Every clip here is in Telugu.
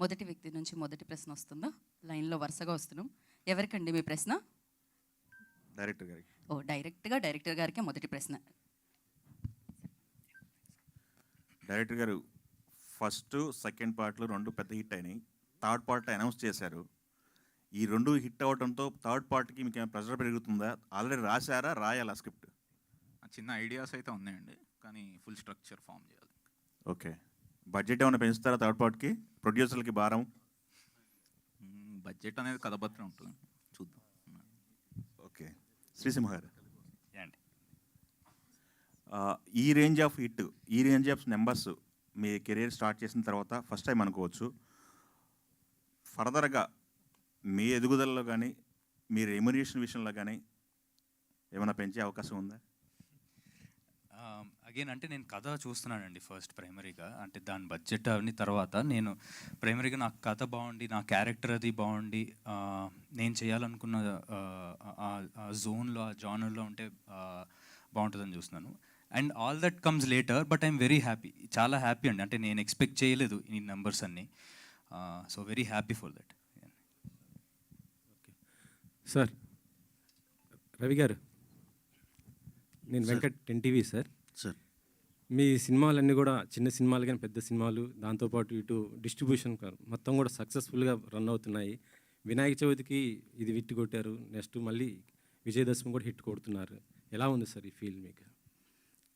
మొదటి వ్యక్తి నుంచి మొదటి ప్రశ్న వస్తుందా? లైన్లో వరుసగా వస్తున్నాం. ఎవరికండి మీ ప్రశ్న? డైరెక్టర్ గారికి. ఓ డైరెక్ట్గా డైరెక్టర్ గారికి మొదటి ప్రశ్న. డైరెక్టర్ గారు ఫస్ట్ సెకండ్ పార్ట్లు రెండు పెద్ద హిట్ అయినాయి. థర్డ్ పార్ట్ అనౌన్స్ చేశారు. ఈ రెండు హిట్ అవడంతో థర్డ్ పార్ట్కి మీకు ఏమైనా ప్రెషర్ పెరుగుతుందా? ఆల్రెడీ రాశారా? రాయాలా స్క్రిప్ట్? చిన్న ఐడియాస్ అయితే ఉన్నాయండి. కానీ ఫుల్ స్ట్రక్చర్ ఫామ్ చేయాలి. ఓకే. బడ్జెట్ ఏమైనా పెంచుతారా థర్డ్ పార్ట్కి? ప్రొడ్యూసర్లకి భారం? బడ్జెట్ అనేది కథ బట్టి ఉంటుంది. చూద్దాం. ఓకే. శ్రీసింహ గారు ఈ రేంజ్ ఆఫ్ హిట్ ఈ రేంజ్ ఆఫ్ నెంబర్స్ మీ కెరీర్ స్టార్ట్ చేసిన తర్వాత ఫస్ట్ టైం అనుకోవచ్చు. ఫర్దర్గా మీ ఎదుగుదలలో కానీ మీ రెమ్యునేషన్ విషయంలో కానీ ఏమైనా పెంచే అవకాశం ఉందా? అగైన్ అంటే నేను కథ చూస్తున్నానండి ఫస్ట్ ప్రైమరీగా. అంటే దాని బడ్జెట్ అవన్నీ తర్వాత నేను ప్రైమరీగా నా కథ బాగుండి నా క్యారెక్టర్ అది బాగుండి నేను చేయాలనుకున్న ఆ జోన్లో ఆ జానర్లో ఉంటే బాగుంటుందని చూస్తున్నాను. And all that comes later but I'm very happy చాలా హ్యాపీ అండి. అంటే నేను ఎక్స్పెక్ట్ చేయలేదు ఈ నెంబర్స్ అన్నీ. So very happy for that sir Ravi గారు. నేను Venkat ten TV sir sir. మీ సినిమాలన్నీ కూడా చిన్న సినిమాలు కానీ పెద్ద సినిమాలు దాంతోపాటు ఇటు డిస్ట్రిబ్యూషన్ మొత్తం కూడా సక్సెస్ఫుల్గా రన్ అవుతున్నాయి. వినాయక చవితికి ఇది హిట్ కొట్టారు. నెక్స్ట్ మళ్ళీ విజయదశమి కూడా హిట్ కొడుతున్నారు. ఎలా ఉంది సార్ ఈ ఫీల్ మీకు?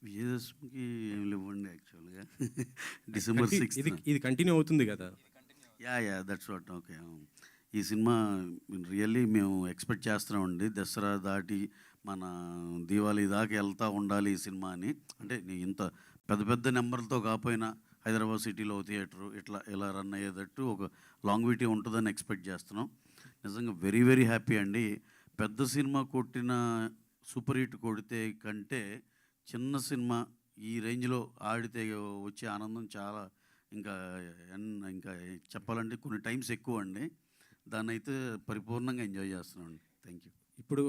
విజయదశమికి ఏం లేవండి యాక్చువల్గా. డిసెంబర్ సిక్స్త్ ఇది ఇది కంటిన్యూ అవుతుంది కదా? Yeah yeah that's what okay ఈ సినిమా రియల్లీ మేము ఎక్స్పెక్ట్ చేస్తున్నామండి. దసరా దాటి మన దీవాళీ దాకా వెళ్తూ ఉండాలి ఈ సినిమా అని. అంటే నీ ఇంత పెద్ద పెద్ద నెంబర్లతో కాకపోయినా హైదరాబాద్ సిటీలో థియేటరు ఇట్లా ఇలా రన్ అయ్యేటట్టు ఒక లాంగ్విటీ ఉంటుందని ఎక్స్పెక్ట్ చేస్తున్నాం. నిజంగా వెరీ వెరీ హ్యాపీ అండి. పెద్ద సినిమా కొట్టిన సూపర్ హిట్ కొడితే కంటే చిన్న సినిమా ఈ రేంజ్లో ఆడితే వచ్చే ఆనందం చాలా ఇంకా ఎన్- ఇంకా చెప్పాలంటే కొన్ని టైమ్స్ ఎక్కువ అండి. దాన్ని అయితే పరిపూర్ణంగా ఎంజాయ్ చేస్తున్నాం అండి. థ్యాంక్ యూ ఇప్పుడు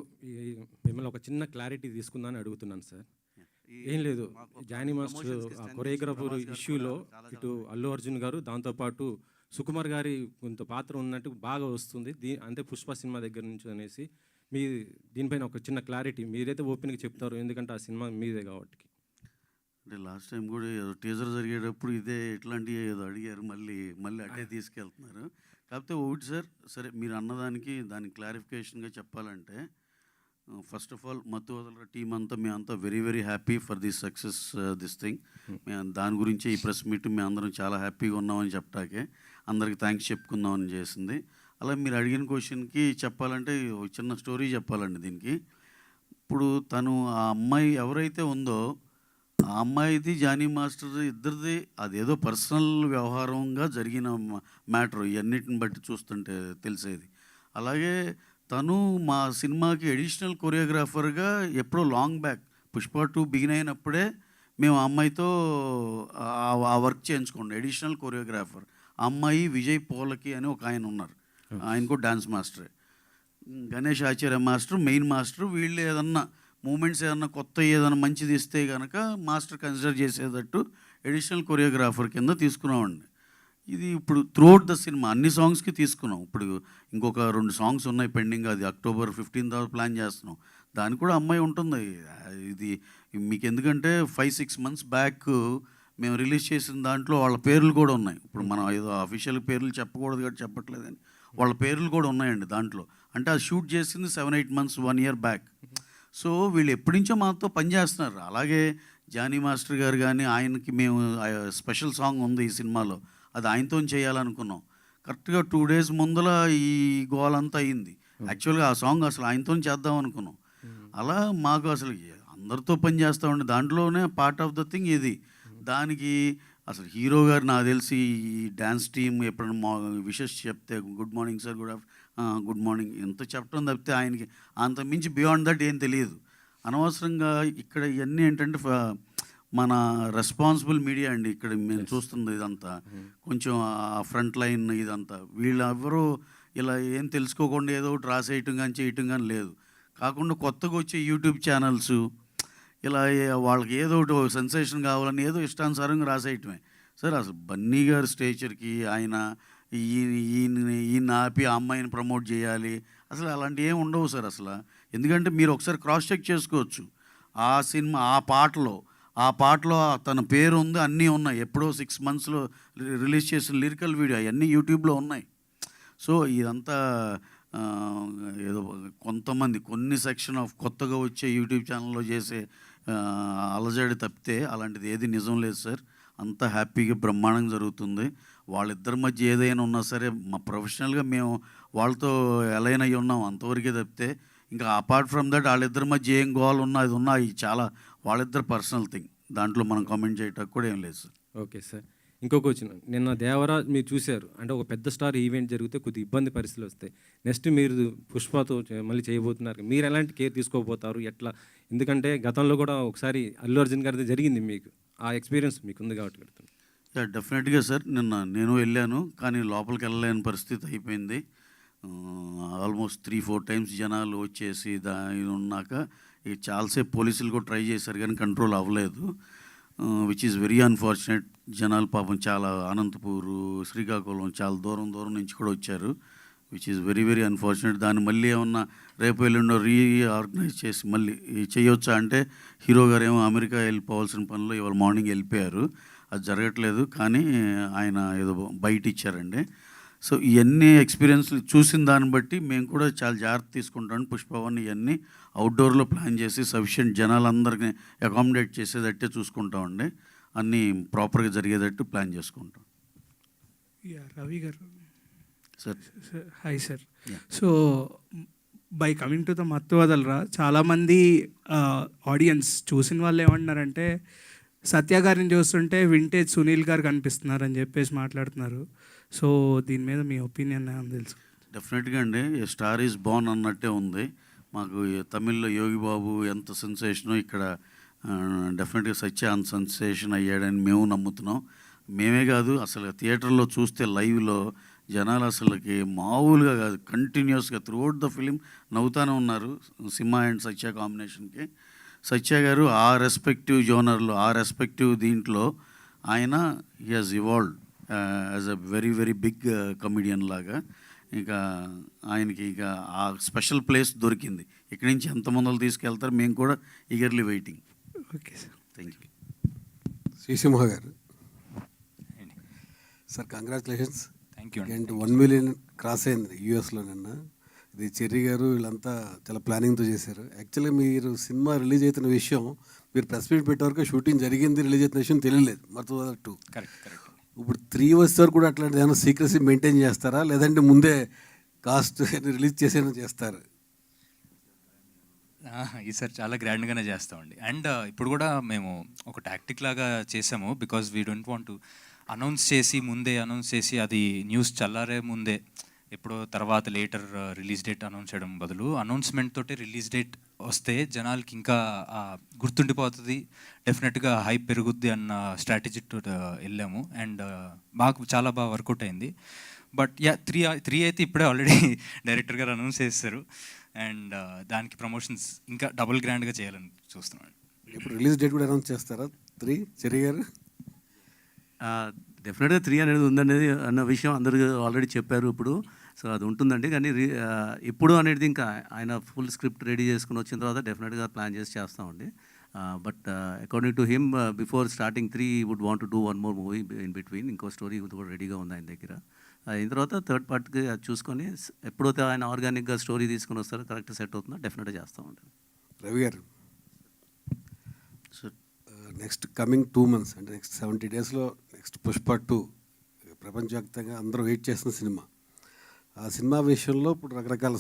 మిమ్మల్ని ఒక చిన్న క్లారిటీ తీసుకుందామని అడుగుతున్నాను సార్. ఏం లేదు. జానీ మాస్టర్ కొరియోగ్రాఫర్ ఇష్యూలో ఇటు అల్లు అర్జున్ గారు దాంతోపాటు సుకుమార్ గారి కొంత పాత్ర ఉన్నట్టు బాగా వస్తుంది. దీ అంటే పుష్ప సినిమా దగ్గర నుంచి అనేసి మీ దీనిపైన ఒక చిన్న క్లారిటీ మీరైతే ఓపెన్గా చెప్తారు. ఎందుకంటే ఆ సినిమా మీదే కాబట్టి. అంటే లాస్ట్ టైం కూడా టీజర్ జరిగేటప్పుడు ఇదే ఇట్లాంటివి ఏదో అడిగారు. మళ్ళీ మళ్ళీ అటే తీసుకెళ్తున్నారు. కాకపోతే ఒకటి సార్ సరే మీరు అన్నదానికి దానికి క్లారిఫికేషన్గా చెప్పాలంటే ఫస్ట్ ఆఫ్ ఆల్ మత్తు వదలర టీం అంతా మేమంతా very very happy for this success this thing. మేము దాని గురించి ఈ ప్రెస్ మీట్ మేము అందరం చాలా హ్యాపీగా ఉన్నామని చెప్పటాకే అందరికి థ్యాంక్స్ చెప్పుకుందామని చేసింది. అలా మీరు అడిగిన క్వశ్చన్కి చెప్పాలంటే ఒక చిన్న స్టోరీ చెప్పాలండి దీనికి. ఇప్పుడు తను ఆ అమ్మాయి ఎవరైతే ఉందో ఆ అమ్మాయిది జానీ మాస్టర్ ఇద్దరిది అదేదో పర్సనల్ వ్యవహారంగా జరిగిన మ్యాటర్. ఇవన్నిటిని బట్టి చూస్తుంటే తెలిసేది. అలాగే తను మా సినిమాకి అడిషనల్ కొరియోగ్రాఫర్గా ఎప్పుడో long back Pushpa two begin అయినప్పుడే మేము ఆ అమ్మాయితో ఆ- వర్క్ చేయించుకోండి అడిషనల్ కొరియోగ్రాఫర్. అమ్మాయి విజయ్ పోలకి అని ఒక ఆయన ఉన్నారు. ఆయన కూడా dance మాస్టరే. Ganesh Acharya master main master వీళ్ళు ఏదన్నా మూమెంట్స్ ఏదన్నా కొత్త ఏదైనా మంచిది ఇస్తే కనుక మాస్టర్ కన్సిడర్ చేసేటట్టు ఎడిషనల్ కొరియోగ్రాఫర్ కింద తీసుకున్నామండి. ఇది ఇప్పుడు త్రూఅవుట్ ద సినిమా అన్ని సాంగ్స్కి తీసుకున్నాం. ఇప్పుడు ఇంకొక రెండు సాంగ్స్ ఉన్నాయి పెండింగ్ అది అక్టోబర్ ఫిఫ్టీన్ తర్వాత ప్లాన్ చేస్తున్నాం. దానికి కూడా అమ్మాయి ఉంటుంది. ఇది మీకు ఎందుకంటే ఫైవ్ సిక్స్ మంత్స్ బ్యాక్ మేము రిలీజ్ చేసిన దాంట్లో వాళ్ళ పేర్లు కూడా ఉన్నాయి. ఇప్పుడు మనం ఏదో అఫీషియల్ పేర్లు చెప్పకూడదు కాబట్టి చెప్పట్లేదని. వాళ్ళ పేర్లు కూడా ఉన్నాయండి దాంట్లో. అంటే అది షూట్ చేసింది seven eight months one year back. So వీళ్ళు ఎప్పటి నుంచో మాతో పనిచేస్తున్నారు అలాగే జానీ మాస్టర్ గారు కానీ ఆయనకి మేము స్పెషల్ సాంగ్ ఉంది ఈ సినిమాలో. అది ఆయనతో చేయాలనుకున్నాం. కరెక్ట్గా టూ డేస్ ముందల ఈ గోల్ అంతా అయింది యాక్చువల్గా ఆ సాంగ్ అసలు ఆయనతో చేద్దాం అనుకున్నాం. అలా మాకు అసలు అందరితో పని చేస్తా ఉండే దాంట్లోనే పార్ట్ ఆఫ్ ద థింగ్ ఇది. దానికి అసలు హీరో గారు నాకు తెలిసి ఈ డ్యాన్స్ టీమ్ ఎప్పుడైనా మా విషెస్ చెప్తే good morning sir good good morning ఎంత చెప్పడం తప్పితే ఆయనకి అంత మించి బియాండ్ దట్ ఏం తెలియదు. అనవసరంగా ఇక్కడ ఇవన్నీ ఏంటంటే మన రెస్పాన్సిబుల్ మీడియా అండి. ఇక్కడ మేము చూస్తుంది ఇదంతా. కొంచెం ఆ ఫ్రంట్ లైన్ ఇదంతా. వీళ్ళు ఎవరు ఇలా ఏం తెలుసుకోకుండా ఏదో ఒకటి రాసేయటం కానీ చేయటం కానీ లేదు. కాకుండా కొత్తగా వచ్చే యూట్యూబ్ ఛానల్స్ ఇలా వాళ్ళకి ఏదో ఒకటి సెన్సేషన్ కావాలని ఏదో ఇష్టానుసారంగా రాసేయటమే. సార్ అసలు బన్నీ గారి స్టేచర్కి ఆయన ఈయన ఈయన ఆపి ఆ అమ్మాయిని ప్రమోట్ చేయాలి. అసలు అలాంటివి ఏమి ఉండవు సార్ అసలు. ఎందుకంటే మీరు ఒకసారి క్రాస్ చెక్ చేసుకోవచ్చు. ఆ సినిమా ఆ పాటలో ఆ పాటలో తన పేరు ఉంది అన్నీ ఉన్నాయి. ఎప్పుడో సిక్స్ మంత్స్లో రిలీజ్ చేసిన లిరికల్ వీడియో అవన్నీ యూట్యూబ్లో ఉన్నాయి. సో ఇదంతా ఏదో కొంతమంది కొన్ని సెక్షన్ ఆఫ్ కొత్తగా వచ్చే యూట్యూబ్ ఛానల్లో చేసే అలజడి తప్పితే అలాంటిది ఏది నిజం లేదు సార్. అంతా హ్యాపీగా బ్రహ్మాండంగా జరుగుతుంది. వాళ్ళిద్దరి మధ్య ఏదైనా ఉన్నా సరే మా ప్రొఫెషనల్గా మేము వాళ్ళతో ఎలైన్ అయ్యి ఉన్నాం అంతవరకే తప్పితే ఇంకా అపార్ట్ ఫ్రమ్ దట్ వాళ్ళిద్దరి మధ్య ఏం గోవాలు ఉన్నా అది ఉన్నా ఇది చాలా వాళ్ళిద్దరు పర్సనల్ థింగ్ దాంట్లో మనం కామెంట్ చేయటానికి కూడా ఏం లేదు సార్ ఓకే సార్ ఇంకొక వచ్చిన నిన్న దేవరా మీరు చూశారు. అంటే ఒక పెద్ద స్టార్ ఈవెంట్ జరిగితే కొద్దిగా ఇబ్బంది పరిస్థితులు వస్తాయి. నెక్స్ట్ మీరు పుష్పతో మళ్ళీ చేయబోతున్నారు. మీరు ఎలాంటి కేర్ తీసుకోబోతారు? ఎట్లా? ఎందుకంటే గతంలో కూడా ఒకసారి అల్లు అర్జున్ గారిది జరిగింది మీకు. ఆ ఎక్స్పీరియన్స్ మీకు ఉంది కాబట్టి పెడుతున్నాను యా డెఫినెట్గా సార్ నిన్న నేను వెళ్ళాను కానీ లోపలికి వెళ్ళలేని పరిస్థితి అయిపోయింది. ఆల్మోస్ట్ త్రీ ఫోర్ టైమ్స్ జనాలు వచ్చేసి దాని ఉన్నాక ఇక చాలాసేపు పోలీసులు కూడా ట్రై చేశారు కానీ కంట్రోల్ అవ్వలేదు. విచ్ ఈస్ వెరీ అన్ఫార్చునేట్ జనాలు పాపం చాలా అనంతపూరు శ్రీకాకుళం చాలా దూరం దూరం నుంచి కూడా వచ్చారు. Which is very very unfortunate దాన్ని మళ్ళీ ఏమన్నా రేపు ఎల్లుండో రీఆర్గనైజ్ చేసి మళ్ళీ చేయొచ్చా అంటే హీరో గారు ఏమో అమెరికా వెళ్ళిపోవాల్సిన పనిలో ఇవాళ మార్నింగ్ వెళ్ళిపోయారు. అది జరగట్లేదు కానీ ఆయన ఏదో బయట ఇచ్చారండి. సో ఇవన్నీ ఎక్స్పీరియన్స్లు చూసిన దాన్ని బట్టి మేము కూడా చాలా జాగ్రత్త తీసుకుంటాం పుష్పవన్ ఇవన్నీ అవుట్డోర్లో ప్లాన్ చేసి సఫిషియెంట్ జనాలందరికీ అకామిడేట్ చేసేటట్టే చూసుకుంటామండి. అన్నీ ప్రాపర్గా జరిగేటట్టు ప్లాన్ చేసుకుంటాం. రవి గారు. Sir. Hi sir. So by coming to the Mathu Vadalara చాలామంది ఆడియన్స్ చూసిన వాళ్ళు ఏమంటున్నారంటే సత్య గారిని చూస్తుంటే వింటేజ్ సునీల్ గారు కనిపిస్తున్నారు అని చెప్పేసి మాట్లాడుతున్నారు. సో దీని మీద మీ ఒపీనియన్ తెలుసు? డెఫినెట్గా అండి. స్టార్ ఈజ్ బాన్ అన్నట్టే ఉంది. మాకు తమిళ్ళో యోగి బాబు ఎంత సెన్సేషనో ఇక్కడ డెఫినెట్గా సత్య అంత సెన్సేషన్ అయ్యాడని మేము నమ్ముతున్నాం. మేమే కాదు అసలు థియేటర్లో చూస్తే లైవ్లో జనాలు అసలుకి మామూలుగా కాదు కంటిన్యూస్గా త్రూఅవుట్ ద ఫిలిం నవ్వుతానే ఉన్నారు సింహ అండ్ సత్య కాంబినేషన్కి. సత్య గారు ఆ రెస్పెక్టివ్ జోనర్లో ఆ రెస్పెక్టివ్ దీంట్లో ఆయన he has evolve as a very very big comedian లాగా. ఇక ఆయనకి ఇక ఆ స్పెషల్ ప్లేస్ దొరికింది. ఇక్కడి నుంచి ఎంతమంది తీసుకెళ్తారు మేము కూడా eagerly waiting okay sir thank you Srisimha గారు. Sir congratulations thank you and one million cross అయింది యూఎస్లో నిన్న. ఇది చెర్రీ గారు వీళ్ళంతా చాలా ప్లానింగ్తో చేశారు. యాక్చువల్గా మీరు సినిమా రిలీజ్ అవుతున్న విషయం మీరు ప్రెస్ మీట్ పెట్టే వరకు షూటింగ్ జరిగింది రిలీజ్ అవుతున్న విషయం తెలియలేదు. మరో టూ కరెక్ట్ కరెక్ట్ ఇప్పుడు త్రీ ఇయర్స్ వరకు కూడా అట్లాంటిది ఏమైనా సీక్రసీ మెయింటైన్ చేస్తారా? లేదంటే ముందే కాస్ట్ రిలీజ్ చేసేనా చేస్తారు? ఈసారి చాలా గ్రాండ్గానే చేస్తామండి. అండ్ ఇప్పుడు కూడా మేము ఒక టాక్టిక్ లాగా చేసాము because we don't want to announce చేసి ముందే అనౌన్స్ చేసి అది న్యూస్ చల్లారే ముందే ఎప్పుడో తర్వాత లేటర్ రిలీజ్ డేట్ అనౌన్స్ చేయడం బదులు అనౌన్స్మెంట్ తోటి రిలీజ్ డేట్ వస్తే జనాలకి ఇంకా గుర్తుండిపోతుంది డెఫినెట్గా హైప్ పెరుగుద్ది అన్న స్ట్రాటజీ uh, వెళ్ళాము. అండ్ uh, మాకు చాలా బాగా వర్కౌట్ అయింది. బట్ యా త్రీ త్రీ అయితే ఇప్పుడే ఆల్రెడీ డైరెక్టర్ గారు అనౌన్స్ చేస్తారు అండ్ దానికి ప్రమోషన్స్ ఇంకా డబుల్ గ్రాండ్గా చేయాలని చూస్తున్నాను ఇప్పుడు రిలీజ్ డేట్ కూడా అనౌన్స్ చేస్తారా? త్రీ చెరి గారు? డెఫినెట్గా త్రీ అనేది ఉందనేది అన్న విషయం అందరూ ఆల్రెడీ చెప్పారు ఇప్పుడు. సో అది ఉంటుందండి. కానీ ఇప్పుడు అనేది ఇంకా ఆయన ఫుల్ స్క్రిప్ట్ రెడీ చేసుకుని వచ్చిన తర్వాత డెఫినెట్గా ప్లాన్ చేసి చేస్తామండి. But according to him before starting three would want do one more movie in between ఇంకో స్టోరీ కూడా రెడీగా ఉంది ఆయన దగ్గర. అయిన తర్వాత థర్డ్ పార్ట్కి అది చూసుకొని ఎప్పుడైతే ఆయన ఆర్గానిక్గా స్టోరీ తీసుకొని వస్తారో కరెక్ట్ సెట్ అవుతుందో డెఫినెట్గా చేస్తామండి. రవి గారు. Sir next coming two months అంటే నెక్స్ట్ సెవెంటీ డేస్లో నెక్స్ట్ పుష్ప టూ ప్రపంచవ్యాప్తంగా అందరూ వెయిట్ చేసిన సినిమా. ఆ సినిమా విషయంలో ఇప్పుడు రకరకాల